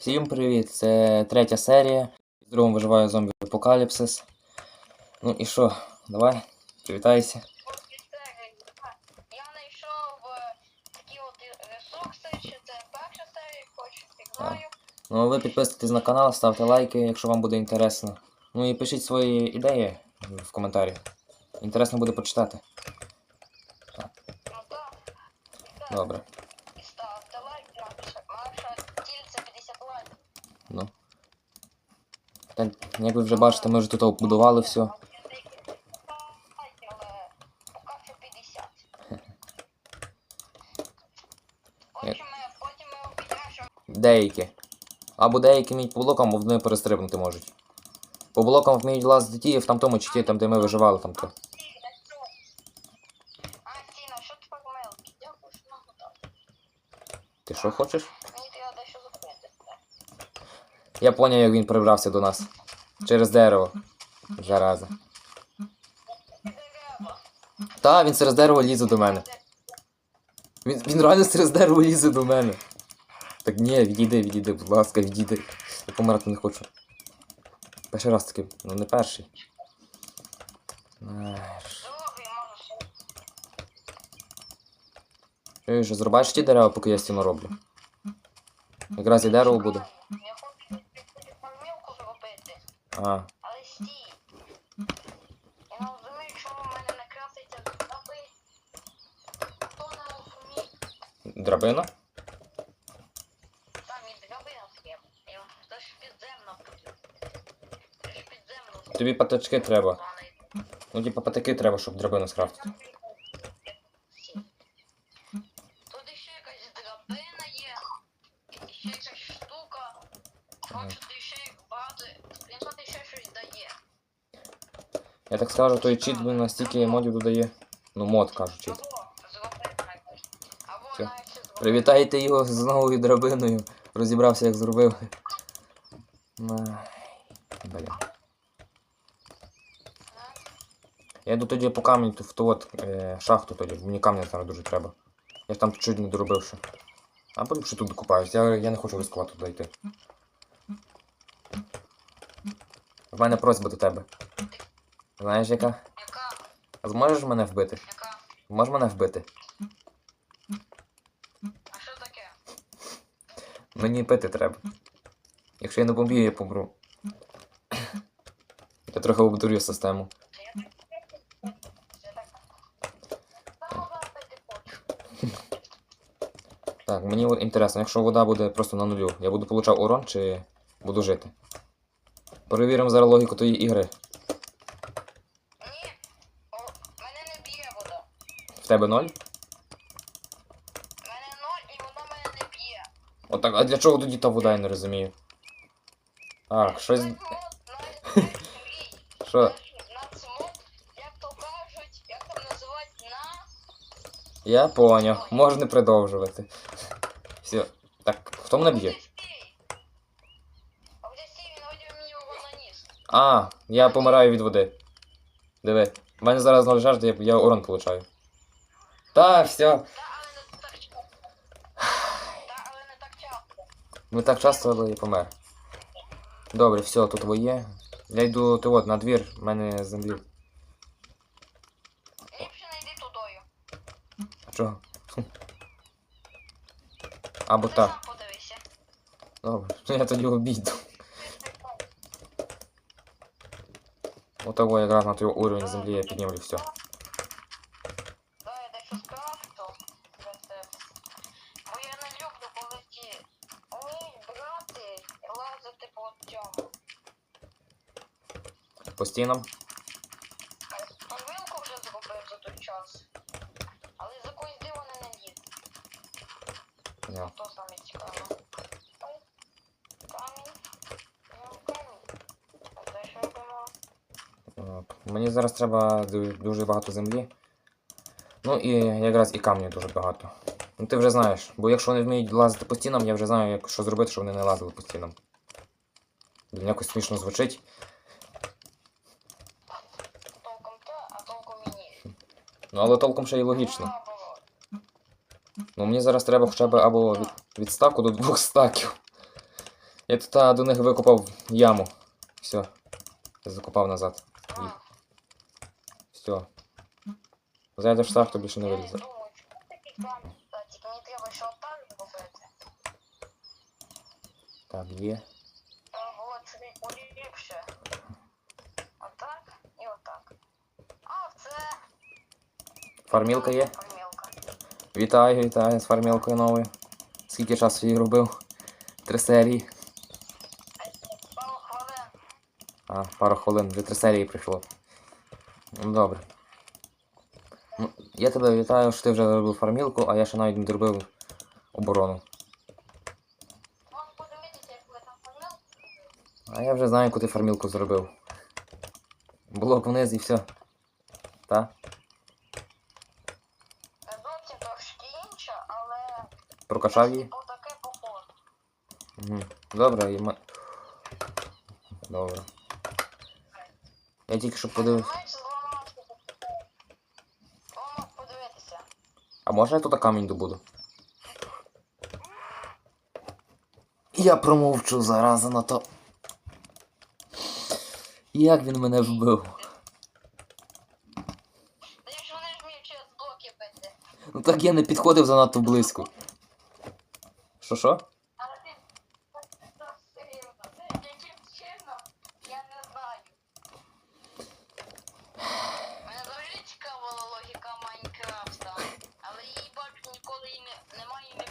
Всім привіт! Це третя серія. З другом виживає зомбі Апокаліпсис. Ну і що, давай, привітайся. Я знайшов е, такі от ресурси, чи це перша серія, хоч не. Ну а ви підписуйтесь на канал, ставте лайки, якщо вам буде інтересно. Ну і пишіть свої ідеї в коментарі. Інтересно буде почитати. Ну. Добре. І ставте лайк, Маша. Маша ціль це 50 лайків. Ну. Так, як ви вже бачите, ми вже тут обудували все. Але поки що 50. Потім ми, потім ми обіляшемо. Деякі. Або деякі вміють по блокам, вони перестрибнути можуть. По блокам вміють лазити ті, в тамтому чи ті, там де ми виживали там то. Ти? Що хочеш? Я поняв, як він прибрався до нас. Через дерево. Зараза. Та, він через дерево лізе до мене. Він, він реально через дерево лізе до мене. Так ні, відійди, відійди, будь ласка, відійди. Я помирати не хочу. Перший раз таки, ну не перший. Другий зрубаєш ті дерева, поки я стіну роблю. Якраз і дерево буде. Я хочу помилку зробити. А, Але стій. Я не розумію, чому в мене не краситься аби хто не розуміє. драбина? Там і драбина треба. Я це ж підземно буде. Це ж підземно. Тобі патички треба. Ну, типа патики треба, щоб драбину скрафтити. Тут ще якась драбина є. І ще якась штука. Хочу ти ще як багато. Він тут ще щось дає. Я так скажу, той чіт блин, настільки модів додає. Ну, мод кажу, чіт. Все. Привітайте його з новою драбиною. Розібрався, як зробив. Блін. Я йду тоді по камінь в ту от е, шахту тоді. Мені камня зараз дуже треба. Я ж там чуть не доробив ще. А потім ще тут докупаюсь. Я, я не хочу ризикувати туди йти. В мене просьба до тебе. Знаєш яка? Яка? А зможеш мене вбити? Яка? Можеш мене вбити? А що таке? Мені пити треба. Якщо я не поб'ю, я помру. Я трохи обдурю систему. Так. Мені інтересно, якщо вода буде просто на нулю, я буду получав урон чи буду жити? Перевіримо зараз логіку тої ігри. Ні. О, мене не б'є вода. В тебе ноль? У Мене ноль і вода мене не б'є. Отак, а для чого тоді та вода, я не розумію. Так, щось. Що? На цмок, як то кажуть, як там називають на. Я поняв, можна продовжувати. Все. Так, хто мене б'є? А я помираю від води. Диви. В мене зараз ноль жажди, я, я урон получаю. Так, все. Та, але так часто. Та, але я помер. Добре, все, тут твоє. Я йду ти от, на двір, в мене землі. Ліпше не йди тудою. А чого? Або Ти так. сам подивися. Добре, ну я тоді обійду. Отого якраз на той уровень землі я піднімлю все. Да, я дещо скрафту для тебе. Бо я не люблю, коли ті вміють брати і лазити по цьому. По стінам. Помилку вже зробив за той час. Але за якоїсь диво не. То саме цікаво. Камінь. Камінь. А це що робимо? Мені зараз треба дуже багато землі. Ну і якраз і камню дуже багато. Ну ти вже знаєш, бо якщо вони вміють лазити по стінам, я вже знаю, як що зробити, щоб вони не лазили по стінам. Якось смішно звучить. Толком те, а толком і ні. Ну але толком ще й логічно. Ну мені зараз треба хоча б або від, від стаку до двох стаків. Я тут а, до них викопав яму. Все. Закопав назад. А, Все. Зайдеш в шахту, більше не вилізе. думаю, чому такий камінь? Та, Тільки мені треба ще отак зробити. Так, є. Треба було чуть поліпше. Отак і отак. А, це... Фармілка є? Вітаю, вітаю з фармілкою новою. Скільки часу її робив? Три серії. Пару хвилин. А, пару хвилин, вже три серії прийшло. Ну добре. Ну, я тебе вітаю, що ти вже зробив фармілку, а я ще навіть не зробив оборону. А я вже знаю, яку ти фармілку зробив. Блок вниз і все. Та? Прокачав її? Угу. Добре, і ми... Добре. Я тільки що подивився. О, подивитися. А може я тут камінь добуду? Я промовчу зараза на то. Як він мене вбив? Ну так я не підходив занадто близько. Що що? Але ти. Яким чином? Я не знаю. Мене завжди цікавила логіка Майнкрафта. Але її бачу ніколи немає і не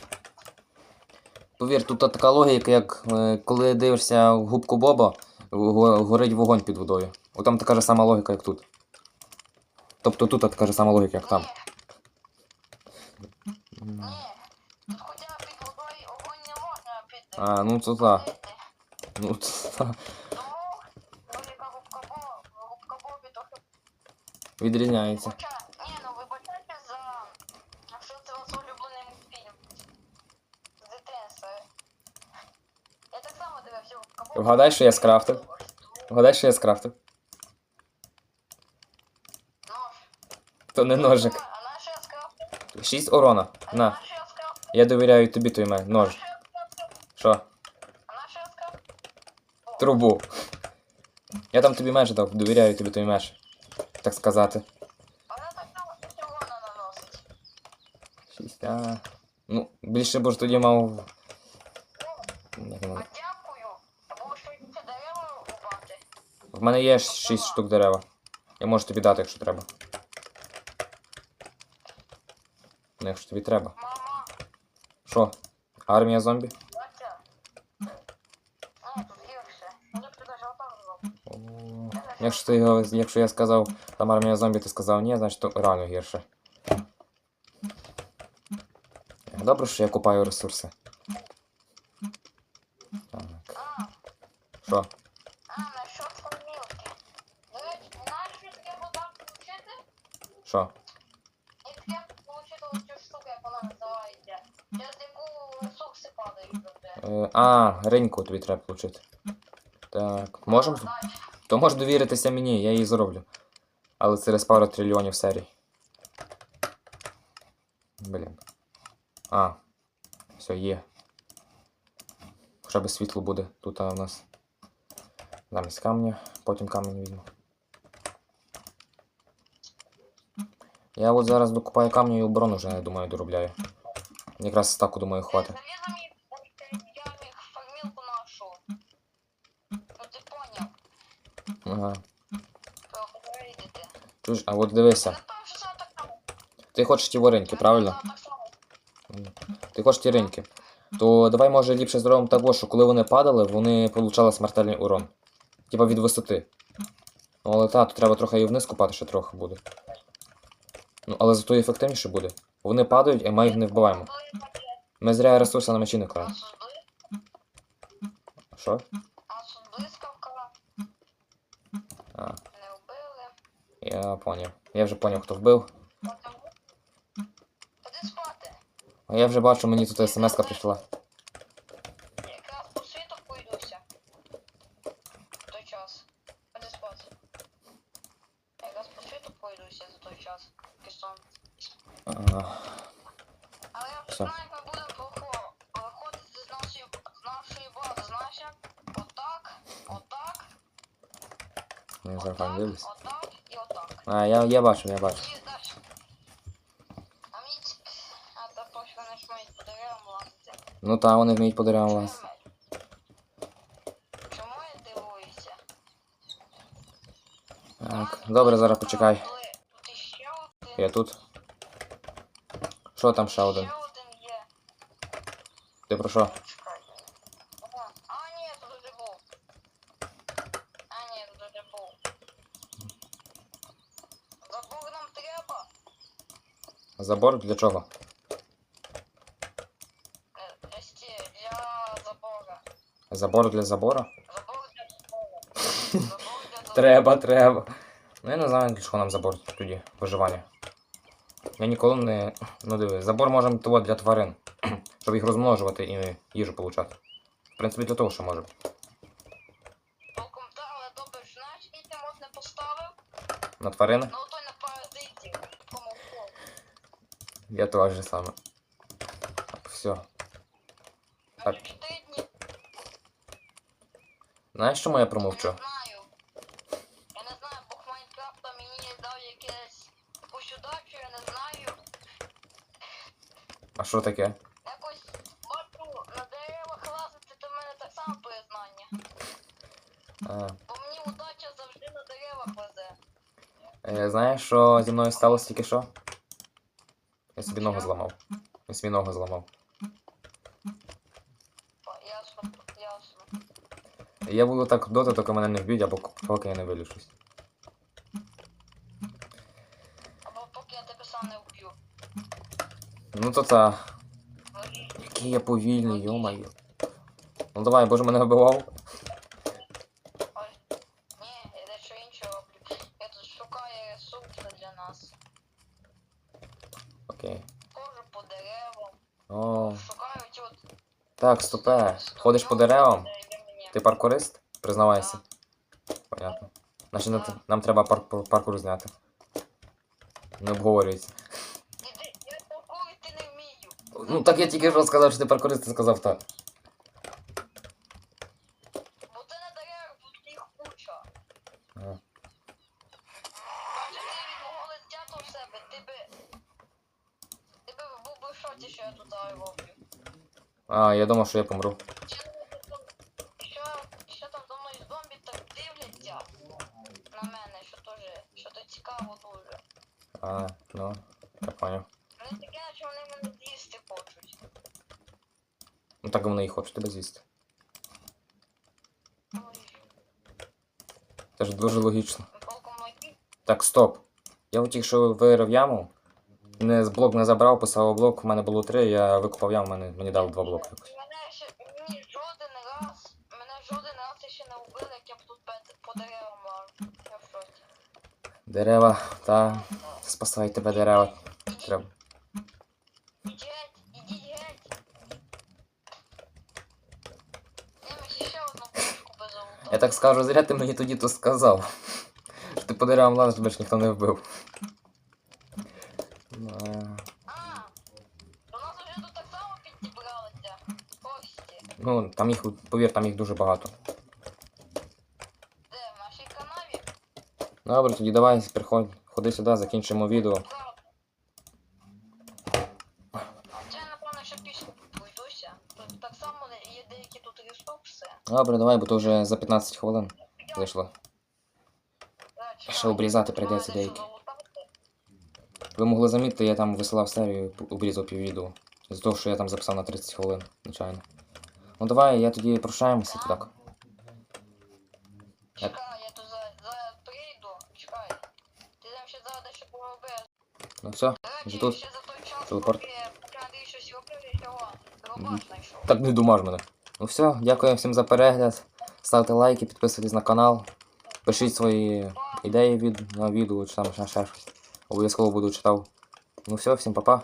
Повір, тут така логіка, як е, коли дивишся в губку Боба, горить вогонь під водою. От там така ж сама логіка, як тут. Тобто тут така ж сама логіка, як там. Ні. Тут А, ну це та. Ну, це та. Тому логіка губка Бо, губка Бобі трохи Відрізняється. Ні, ну вибачайте за... Якщо це ваш улюблений мультфільм. З дитинства. Я так само дивився губка. Вгадай, що я скрафтив? Вгадай, що я скрафтив? То не ножик. Що? Шість урона. На. я довіряю тобі той меч. На Нож. що я скрафтив? Що? А на що я скрафтив? О, Трубу. Я там тобі меч дав, довіряю тобі той меч. Так сказати. Вона. Ну, більше бо ж тоді мав. Як А дякую. Або це дерева рубати. В мене є шість штук дерева. Я можу тобі дати, якщо треба. Ну, якщо тобі треба. Мама, Що? Армія зомбі? Батя. Ні, тут гірше. Ну, ти даже отак зробив. О, Якщо ти його, якщо я сказав, там армія зомбі, ти сказав ні, значить то реально гірше. Добре, що я купаю ресурси. Так. Що? а, насчет фармілки. До речі, знаєш, що таке вода включити? Що? І таке получити ось штуку, як вона називається. Через яку ресурси падають. Е, а, риньку тобі треба получити. Так, можемо? То можеш довіритися мені, я її зроблю. Але через пару трильйонів серій. Блін. А. Все, є. Хоча б світло буде тут у нас. Замість камня, потім камінь візьму. Я от зараз докупаю камню і оборону вже, я думаю, доробляю. Якраз стаку, думаю, хватить. Ага. про а от дивися. Ти хочеш ті вареньки, правильно? Ти хочеш ті ринки. То давай, може, ліпше зробимо так, що коли вони падали, вони получали смертельний урон. Типа від висоти. Ну, але та, то треба трохи і вниз купати, ще трохи буде. Ну, але зато і ефективніше буде. Вони падають, і ми їх не вбиваємо. Ми зря ресурси на мечі не кладемо. Що? Асус блискавка. А, Не вбили. Я поняв. Я вже поняв, хто вбив. Потім... Ходи спати. А я вже бачу, я, бачу, я бачу. Ну та, вони вміють по деревам лазити. Чому я дивуюся? Так, добре, зараз почекай. Я тут. Що там ще один? Ще один є. Ти про що? Чекай. О, А, ні, тут уже був. А, ні, тут уже був. Забув нам треба. Забор для чого? Е, для забора. Забор для забора? Забор для забора. Забор для забора. Треба, треба. Ну я не знаю, для чого нам забор тоді, виживання. Я ніколи не. Ну диви, забор можемо того для тварин. Щоб їх розмножувати і їжу получати. В принципі, для того, що можемо. Толком та, але добре, що знаєш, який ти мод не поставив? На тварини? Ну, той на паразитів. Кому вход. Я теж саме. Все. Так. Знаєш, чому я промовчу? А що таке? Якось бачу на деревах лазити, то в мене так само признання. А, Бо мені удача завжди на деревах везе. е, знаєш, що зі мною сталося тільки що? Собі ногу зламав. Я собі ногу зламав. Ясно, ясно. Я буду так доти, доки мене не вб'ють, або поки я не вилішусь. Або поки я тебе сам не вб'ю. Ну то та. Який я повільний, йомаю. Ну давай, боже мене вбивав. Ой. Ні, я дещо інше роблю. Я тут шукаю ресурси для нас. Окей. Хожу по деревам. О, Шукаю ті от. Так, стопе. Ходиш по деревам? Ти паркурист? Признавайся. Понятно. Значить, нам, нам треба пар паркур зняти. Не обговорюється. Не вмію. Ну так я тільки що сказав, що ти паркурист, ти сказав так. Бо це на деревах тут їх куча. Ага. Бачиш, ти від мого лиця то в себе, ти би. Ти би був би в шоці, що я тут зараз роблю. А, я думав, що я помру. Що, що там за мною зомбі так дивляться на мене, що теж, що то цікаво дуже. А, ну, я поняв. Вони таке, наче вони мене з'їсти хочуть. Ну так вони і хочуть тебе з'їсти. Це ж дуже логічно. Так, стоп. Я тільки що вирив яму. Не з блок не забрав, писав блок, в мене було три, я викопав яму, мене, мені дали два блоки. якось. Мене ще мені жоден раз, мене жоден раз ще не вбили, як я б тут пе- по деревам лажу. Я в шоці. Дерева, та спасай тебе дерева. Треба. Я так скажу, зря ти мені тоді то сказав. Що ти по деревам лазиш, тебе ж ніхто не вбив. Ну, там їх, повір, там їх дуже багато. Де, в нашій канаві? Добре, тоді давай, приходь, ходи сюди, закінчимо відео. Правда. Це, напевно, ще пішки пройдуся. Тут так само є деякі тут ресурси. Добре, давай, бо то вже за 15 хвилин зайшло. Да, Ще обрізати прийдеться деякі. Ви могли замітити, я там висилав серію, обрізав піввідео. З того, що я там записав на 30 хвилин, звичайно. Ну давай, я тоді прощаємося так. Чекай, я тут зараз, зараз прийду. Чекай. Ти там ще зараз дещо поробиш. Ну все, вже тут. Телепорт. Так не думаж мене. Ну все, дякую всім за перегляд. Ставте лайки, підписуйтесь на канал. Пишіть свої ідеї від, на відео чи там ще щось. Обов'язково буду читав. Ну все, всім па-па.